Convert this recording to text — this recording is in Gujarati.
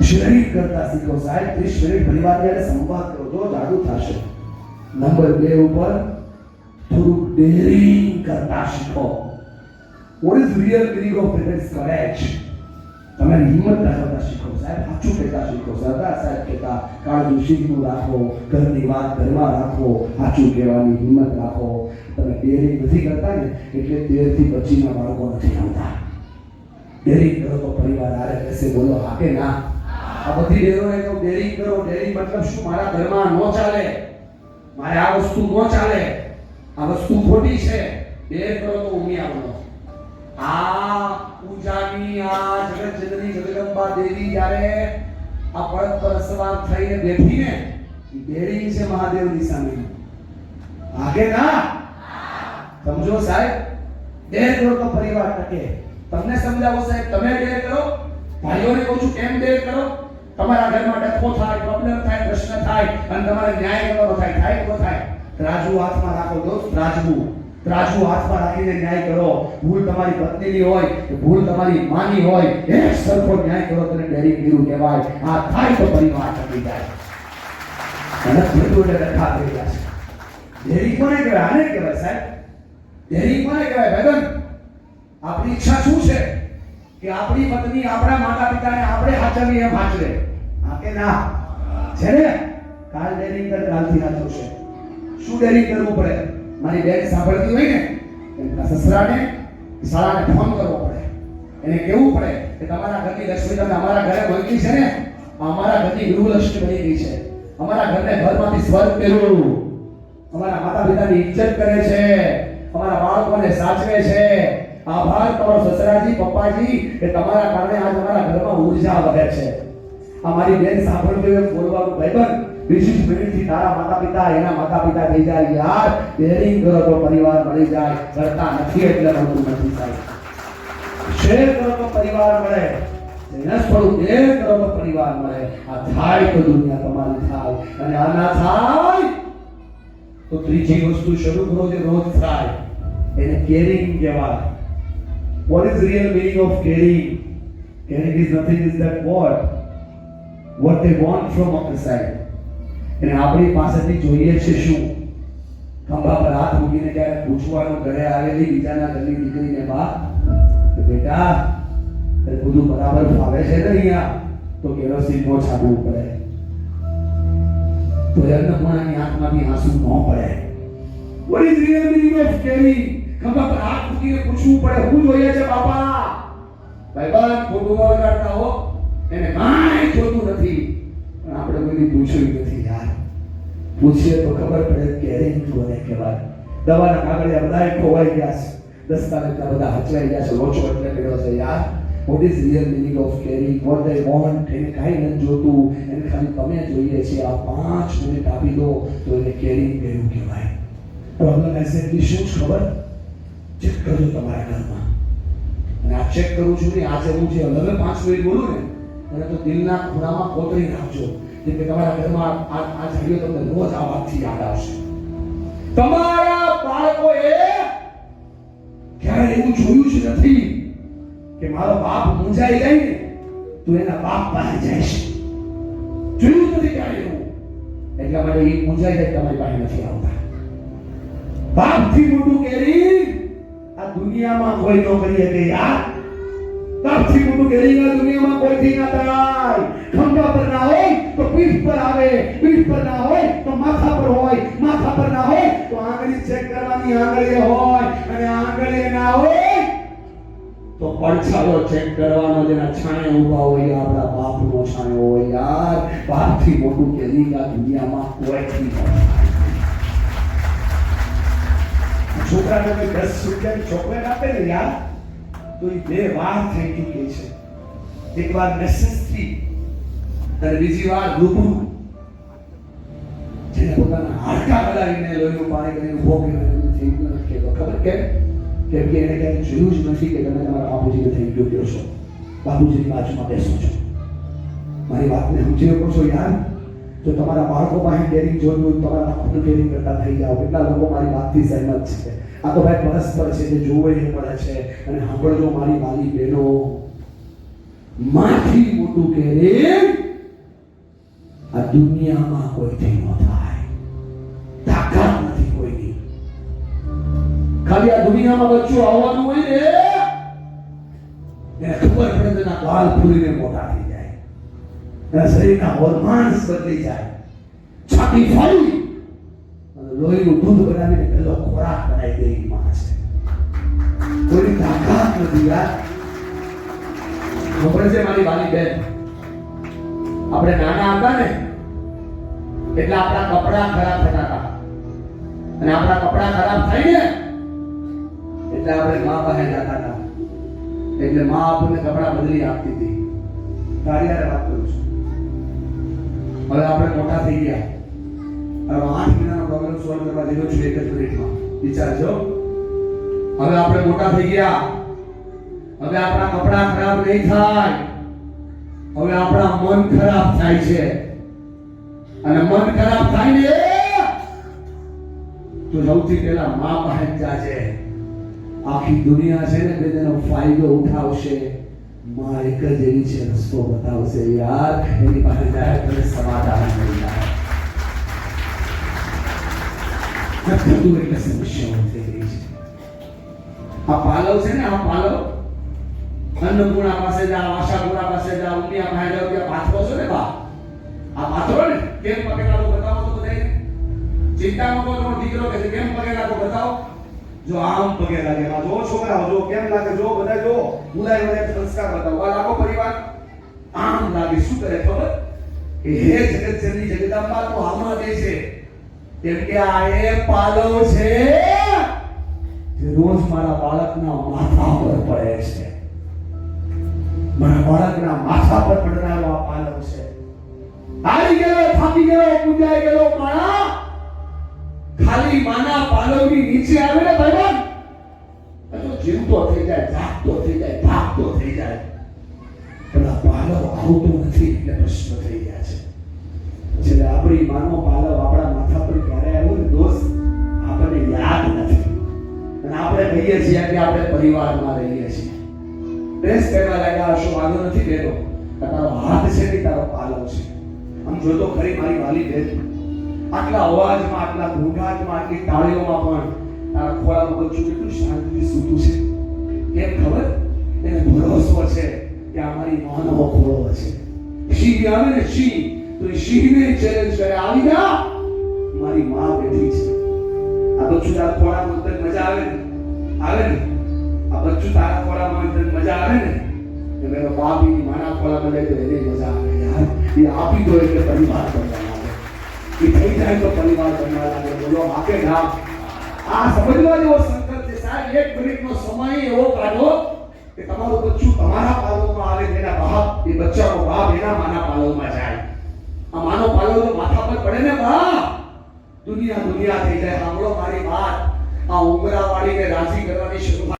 શેરિંગ કરતા શીખો સાહેબ, ત્રીસ મિનિટ પરિવાર જયારે સંવાદ કરો, તો જાદુ થશે. નંબર બે ઉપર થોડું ડેરિંગ કરતા શીખો. What is real meaning of presence courage તમે હિંમત દાખવતા શીખો સાહેબ, સાચું કહેતા શીખો, સરદાર સાહેબ કહેતા, કાળજું શીખનું રાખો, ઘરની વાત ઘરમાં રાખો, સાચું કહેવાની હિંમત રાખો. તમે ડેરિંગ નથી કરતા ને, એટલે તેરથી પછીના બાળકો નથી આવતા. ડેરિંગ કરો તો પરિવાર આરે રહેશે બોલો હા કે ના. આ બધી ડેરો એ તો ડેરિંગ કરો ડેરિંગ મતલબ શું? મારા ઘરમાં ન ચાલે. મારે આ વસ્તુ ન ચાલે. આ વસ્તુ ખોટી છે. ડેર કરો તો ઉમી આવો આ પૂજાની, આ જગત જનની જગદંબા દેવી જ્યારે આ પરત પર સવાર થઈને બેઠી ને ઈ ડેરિંગ છે મહાદેવની સામે. આગે ના? સમજો સાહેબ ડેર કરો તો પરિવાર ટકે. તમને સમજાવો સાહેબ, તમે ડેર કરો? ભાઈઓને કહું છું, કેમ ડેર કરો? તમારા ઘરમાં ડખો થાય પ્રોબ્લેમ થાય, પ્રશ્ન થાય, અને તમારે ન્યાય કરવાનો થાય થાય કે થાય. ત્રાજુ હાથમાં રાખો દોસ્ત ત્રાજુ ત્રાજુ હાથમાં રાખીને ન્યાય કરો. ભૂલ તમારી પત્નીની હોય, ભૂલ તમારી માની હોય, એ સરખો ન્યાય કરો, તને ડેરી ગીરું કહેવાય. આ થાય તો પરિવાર ટકી જાય. અને બધું એટલે રખા થઈ જાય ડેરી કોને કહેવાય? આને કહેવાય સાહેબ? ડેરી કોને કહેવાય ભાઈબંધ આપણી ઈચ્છા શું છે? કે આપણી પત્ની આપણા માતા પિતાને આપણે હાચવી એમ હાચવે. હા કે ના? છે ને? કાલ ડેરિંગ કર કાલથી હાચવશે શું ડેરિંગ કરવું પડે? મારી બેન સાંભળતી હોય ને, એમના સસરાને સાળાને ફોન કરવો પડે. એને કહેવું પડે કે તમારા ઘરની લક્ષ્મી તમે અમારા ઘરે બનતી છે ને અમારા ઘરની ગૃહલક્ષ્મી બની ગઈ છે. અમારા ઘરને ઘરમાંથી સ્વર્ગ કર્યું અમારા માતા પિતાની ઇજ્જત કરે છે. અમારા બાળકોને સાચવે છે. આભાર તમારા સસરાજી, પપ્પાજી કે તમારા કારણે આજ અમારા ઘરમાં ઊર્જા વધે છે. અમારી બેન સાંભળતી હોય બોલવાનું ભાઈબંધ વીસ મિનિટથી તારા માતા પિતા એના માતા પિતા થઈ જાય. યાર બેરિંગ કરો તો પરિવાર મળી જાય. કરતા નથી એટલે બધું નથી થાય. શેર કરો તો પરિવાર મળે. એના થોડું દેર કરો તો પરિવાર મળે. આ થાય તો દુનિયા તમારી થાય. અને આ ના થાય તો ત્રીજી વસ્તુ શરૂ કરો જે રોજ થાય. એને કેરિંગ કહેવાય. what is real meaning of caring caring is nothing is that what what they want from our side અને આપણી પાસેથી જોઈએ છે શું ખંભા પર હાથ મૂકીને જ્યારે પૂછવાનું ઘરે આવેલી બીજાના ઘરની દીકરીને બા કે બેટા તે બધું બરાબર ફાવે છે ને અહીંયા તો કેરોસીન નો છાડવું પડે તો અન્નપૂર્ણાની આંખમાંથી આંસુ ન પડે What is real meaning of caring? ખંભા પર હાથ મૂકીને પૂછવું પડે શું જોઈએ છે બાપા? ભાઈબંધ ખોટું ન લગાડતા હો. એને કાંઈ જોતું નથી. પણ આપણે કોઈ પૂછ્યું નથી યાર. પૂછીએ તો ખબર પડે ક્યારે હિન્દુ અને કહેવાય દવાના કાગળિયા બધા ખોવાઈ ગયા છે. દસ્તાવેજના બધા હચવાઈ ગયા છે. લોચો એટલે કર્યો છે યાર. What is real meaning of caring what they want એને કાંઈ નથી જોતું. એને ખાલી તમે જોઈએ છે. આ પાંચ મિનિટ આપી દો તો એને કેરિંગ કર્યું કહેવાય. પ્રોબ્લેમ એક્ઝેક્ટલી શું ખબર? ચેક કરજો તમારા ઘરમાં અને આ ચેક કરું છું ને, આ હું છે. અલગ પાંચ મિનિટ બોલું ને, અને તો દિલના ખૂણામાં કોતરી નાખજો કે તમારા ઘરમાં આ આ જાણ્યો તમને રોજ આ વાતથી યાદ આવશે. તમારા બાળકોએ ક્યારે એવું જોયું જ નથી કે મારો બાપ મૂંઝાઈ જાય ને, તો એના બાપ પાસે જાય છે. જોયું નથી ક્યારે એવું. એટલા માટે એ મૂંઝાઈ જાય તમારી પાસે નથી આવતા. બાપથી મોટું કેરી આ દુનિયામાં કોઈ નોકરી હતી યાર બાપથી મોટું કેરી દુનિયામાં કોઈથી ના થાય. ખંભા પર ના હોય તો પીઠ પર આવે. પીઠ પર ના હોય તો માથા પર હોય. માથા પર ના હોય તો આંગળી ચેક કરવાની આંગળી હોય. અને આંગળી ના હોય તો પડછાયો ચેક કરવાનો જેના છાણે ઊભા હોય. આપણા બાપનો છાણ્યો હોય યાર. બાપથી મોટું કે દુનિયામાં કોઈથી ન થાય છોકરાને કોઈ દસ રૂપિયાની ચોકલેટ આપે ને યાર, તો એ બે વાર થઈ ચૂકી છે. એક વાર મેસેજથી અને બીજી વાર રૂબરૂ. જેને પોતાના હાડકા બગાડીને લોહીનું પાણી કરીને ઊભો કર્યો થઈ ગયો. કહેતો ખબર કેમ? કેમ કે એને ક્યાંય જોયું જ નથી કે તમે તમારા બાપુજીને થઈ ગયો છો. બાપુજીની બાજુમાં બેસો છો. મારી વાતને સમજી શકો છો યાર? તો તમારા બાળકો પાસે કેરિંગ જોયું હોય તો તમારા બાપનું કેરિંગ કરતા થઈ જાઓ કેટલા લોકો મારી વાતથી સહેમત છે આ તો ભાઈ પરસ્પર છે જે જોવે એ પડે છે અને સાંભળજો મારી મારી બહેનો માથી મોટું કે રે આ દુનિયામાં કોઈથી ન થાય તાકાત નથી કોઈની ખાલી આ દુનિયામાં બચ્ચું આવવાનું હોય ને એને ખબર પડે તો એના ગાલ ફૂલીને મોટા થઈ શરીરના હોર્મોન્સ બદલી જાય. છાતી ફરી અને લોહીનું દૂધ બનાવીને પેલો ખોરાક બનાવી દે એવી માં છે. કોઈની તાકાત નથી યાર. ખબર છે મારી વાલી બેન? આપણે નાના હતા ને, એટલે આપણા કપડા ખરાબ થતા હતા. અને આપણા કપડા ખરાબ થાય ને, એટલે આપણે મા પાસે જતા હતા. એટલે મા આપણને કપડા બદલી આપતી હતી. તારી વાત કરું છું. હવે આપણે મોટા થઈ ગયા. હવે આઠ મહિનાનો પ્રોગ્રામ સોલ્વ કરવા જેવો છું એક જ મિનિટમાં. વિચારજો. હવે આપણે મોટા થઈ ગયા. હવે આપણા કપડા ખરાબ નહીં થાય. હવે આપણા મન ખરાબ થાય છે. અને મન ખરાબ થાય ને તો સૌથી પહેલા મા પાસે જાજે. આખી દુનિયા છે ને તેનો ફાયદો ઉઠાવશે. માં એક જ એવી છે રસ્તો બતાવશે યાર એની પાસે જાય તો સમાધાન મળી જાય બધું એટલે સમસ્યાઓ થઈ રહી છે આ પાલવ છે ને આ પાલવ અન્નપૂર્ણા પાસે જા આશાપુરા પાસે જા ઉમિયા પાસે જાવ ત્યાં પાથરો છે ને બા આ પાથરો ને કેમ પગેલા તો બતાવો તો બધાય ચિંતા ન કરો તમારો દીકરો કે છે, કેમ પગેલા તો બતાવો જો આમ પગે લાગે. માં જો છોકરાઓ, જો કેમ લાગે? જો બધા જો ઉલાય મુલાય સંસ્કાર બતાવો. આ લાગો પરિવાર? આમ લાગે. શું કરે ખબર? કે હે જગત જનની જગદંબા તો આમાં દે છે કેમ કે આ એ પાલવ છે જે રોજ મારા બાળકના માથા પર પડે છે. મારા બાળકના માથા પર પડનારો આ પાલવ છે. આવી ગયો, થાકી ગયો પૂજાઈ ગયો માણા ખાલી માના પાલવની નીચે આવે ને ભગવાન તો જીવતો થઈ જાય, જાગતો થઈ જાય ભાગતો થઈ જાય. પણ આ પાલવ આવતો નથી એટલે પ્રશ્ન થઈ ગયા છે. છેલ્લે આપણી માનો પાલવ આપણા માથા પર ક્યારે આવ્યો ને દોસ્ત? આપણને યાદ નથી. અને આપણે કહીએ છીએ કે આપણે પરિવારમાં રહીએ છીએ. ડ્રેસ પહેરવા લાગ્યા હશો, વાંધો નથી કહેતો તારો હાથ છે કે તારો પાલવ છે? આમ જોતો ખરી મારી વાલી બેન. આટલા અવાજમાં, આટલા ઘોંઘાટમાં આટલી તાળીઓમાં પણ તારા ખોળામાં બચ્ચું કેટલું શાંતિથી સૂતું છે. કેમ ખબર? એને ભરોસો છે કે અમારી મારી માનો ખોળો છે સિંહ આવે ને સિંહ તો સિંહને ચેલેન્જ કરે, આવી જા. મારી માં બેઠી છે. આ બચ્ચું તારા ખોળામાં અંદર મજા આવે ને? આવે ને? આ બચ્ચું તારા ખોળામાં અંદર મજા આવે ને? એટલે મેરો માના ખોળામાં જાય તો એને મજા આવે. યાર, એ આપી દો એટલે પરિવાર લાગે એ થઈ જાય તો પરિવાર બનવા લાગે બોલો આપે ના. આ સમજવા જેવો સંકલ્પ છે. સાહેબ, એક મિનિટનો સમય એવો કાઢો કે તમારું બચ્ચું તમારા પાલવમાં આવે તેના બાપ, એ બચ્ચાનો બાપ એના માના પાલવમાં જાય. આ માનો પાલવ તો માથા પર પડે ને બાપ? દુનિયા દુનિયા થઈ જાય. સાંભળો મારી વાત. આ ઉમરા વાળીને રાજી કરવાની શરૂઆત